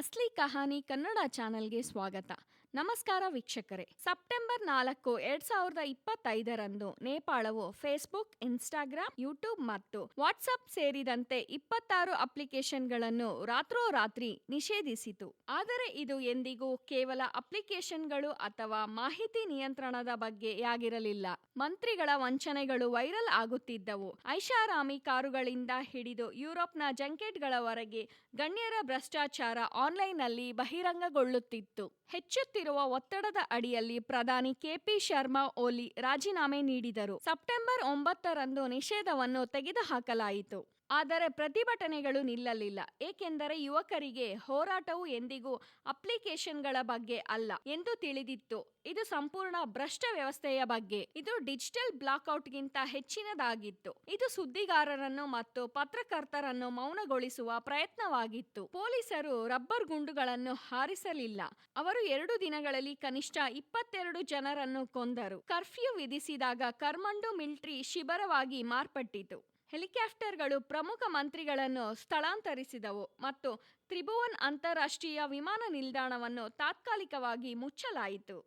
ಅಸ್ಲಿ ಕಹಾನಿ ಕನ್ನಡ ಚಾನೆಲ್ಗೆ ಸ್ವಾಗತ. ನಮಸ್ಕಾರ ವೀಕ್ಷಕರೇ. ಸೆಪ್ಟೆಂಬರ್ ನಾಲ್ಕು, ಎರಡ್ ಸಾವಿರದ ಇಪ್ಪತ್ತೈದರಂದು ನೇಪಾಳವು ಫೇಸ್ಬುಕ್, ಇನ್ಸ್ಟಾಗ್ರಾಮ್, ಯೂಟ್ಯೂಬ್ ಮತ್ತು ವಾಟ್ಸ್ಆಪ್ ಸೇರಿದಂತೆ ಇಪ್ಪತ್ತಾರು ಅಪ್ಲಿಕೇಶನ್ಗಳನ್ನು ರಾತ್ರೋರಾತ್ರಿ ನಿಷೇಧಿಸಿತು. ಆದರೆ ಇದು ಎಂದಿಗೂ ಕೇವಲ ಅಪ್ಲಿಕೇಶನ್ಗಳು ಅಥವಾ ಮಾಹಿತಿ ನಿಯಂತ್ರಣದ ಬಗ್ಗೆಯಾಗಿರಲಿಲ್ಲ. ಮಂತ್ರಿಗಳ ವಂಚನೆಗಳು ವೈರಲ್ ಆಗುತ್ತಿದ್ದವು. ಐಷಾರಾಮಿ ಕಾರುಗಳಿಂದ ಹಿಡಿದು ಯುರೋಪ್ನ ಜಂಕೆಟ್ಗಳವರೆಗೆ ಗಣ್ಯರ ಭ್ರಷ್ಟಾಚಾರ ಆನ್ಲೈನ್ನಲ್ಲಿ ಬಹಿರಂಗಗೊಳ್ಳುತ್ತಿತ್ತು. ಹೆಚ್ಚುತ್ತಿರುವ ಒತ್ತಡದ ಅಡಿಯಲ್ಲಿ ಪ್ರಧಾನಿ ಕೆಪಿ ಶರ್ಮಾ ಓಲಿ ರಾಜೀನಾಮೆ ನೀಡಿದರು. ಸೆಪ್ಟೆಂಬರ್ ಒಂಬತ್ತರಂದು ನಿಷೇಧವನ್ನು ತೆಗೆದುಹಾಕಲಾಯಿತು. ಆದರೆ ಪ್ರತಿಭಟನೆಗಳು ನಿಲ್ಲಲಿಲ್ಲ. ಏಕೆಂದರೆ ಯುವಕರಿಗೆ ಹೋರಾಟವು ಎಂದಿಗೂ ಅಪ್ಲಿಕೇಶನ್ಗಳ ಬಗ್ಗೆ ಅಲ್ಲ ಎಂದು ತಿಳಿದಿತ್ತು. ಇದು ಸಂಪೂರ್ಣ ಭ್ರಷ್ಟ ವ್ಯವಸ್ಥೆಯ ಬಗ್ಗೆ. ಇದು ಡಿಜಿಟಲ್ ಬ್ಲಾಕ್ಔಟ್ಗಿಂತ ಹೆಚ್ಚಿನದಾಗಿತ್ತು. ಇದು ಸುದ್ದಿಗಾರರನ್ನು ಮತ್ತು ಪತ್ರಕರ್ತರನ್ನು ಮೌನಗೊಳಿಸುವ ಪ್ರಯತ್ನವಾಗಿತ್ತು. ಪೊಲೀಸರು ರಬ್ಬರ್ ಗುಂಡುಗಳನ್ನು ಹಾರಿಸಲಿಲ್ಲ. ಅವರು ಎರಡು ದಿನಗಳಲ್ಲಿ ಕನಿಷ್ಠ ಇಪ್ಪತ್ತೆರಡು ಜನರನ್ನು ಕೊಂದರು. Curfew ವಿಧಿಸಿದಾಗ ಕರ್ಮಂಡು military ಶಿಬಿರವಾಗಿ ಮಾರ್ಪಟ್ಟಿತು. ಹೆಲಿಕಾಪ್ಟರ್ಗಳು ಪ್ರಮುಖ ಮಂತ್ರಿಗಳನ್ನು ಸ್ಥಳಾಂತರಿಸಿದವು ಮತ್ತು ತ್ರಿಭುವನ್ ಅಂತಾರಾಷ್ಟ್ರೀಯ ವಿಮಾನ ನಿಲ್ದಾಣವನ್ನು ತಾತ್ಕಾಲಿಕವಾಗಿ ಮುಚ್ಚಲಾಯಿತು.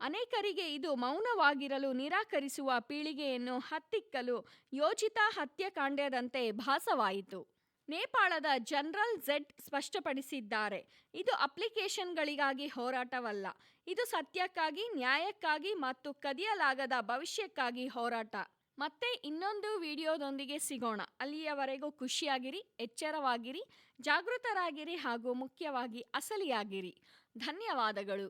ಅನೇಕರಿಗೆ ಇದು ಮೌನವಾಗಿರಲು ನಿರಾಕರಿಸುವ ಪೀಳಿಗೆಯನ್ನು ಹತ್ತಿಕ್ಕಲು ಯೋಜಿತ ಹತ್ಯಾಕಾಂಡದಂತೆ ಭಾಸವಾಯಿತು. ನೇಪಾಳದ ಜನರಲ್ ಝೆಡ್ ಸ್ಪಷ್ಟಪಡಿಸಿದ್ದಾರೆ, ಇದು ಅಪ್ಲಿಕೇಶನ್ಗಳಿಗಾಗಿ ಹೋರಾಟವಲ್ಲ, ಇದು ಸತ್ಯಕ್ಕಾಗಿ, ನ್ಯಾಯಕ್ಕಾಗಿ ಮತ್ತು ಕದಿಯಲಾಗದ ಭವಿಷ್ಯಕ್ಕಾಗಿ ಹೋರಾಟ. ಮತ್ತೆ ಇನ್ನೊಂದು ವಿಡಿಯೋದೊಂದಿಗೆ ಸಿಗೋಣ. ಅಲ್ಲಿಯವರೆಗೂ ಖುಷಿಯಾಗಿರಿ ಎಚ್ಚರವಾಗಿರಿ ಜಾಗೃತರಾಗಿರಿ ಹಾಗೂ ಮುಖ್ಯವಾಗಿ ಅಸಲಿಯಾಗಿರಿ. ಧನ್ಯವಾದಗಳು.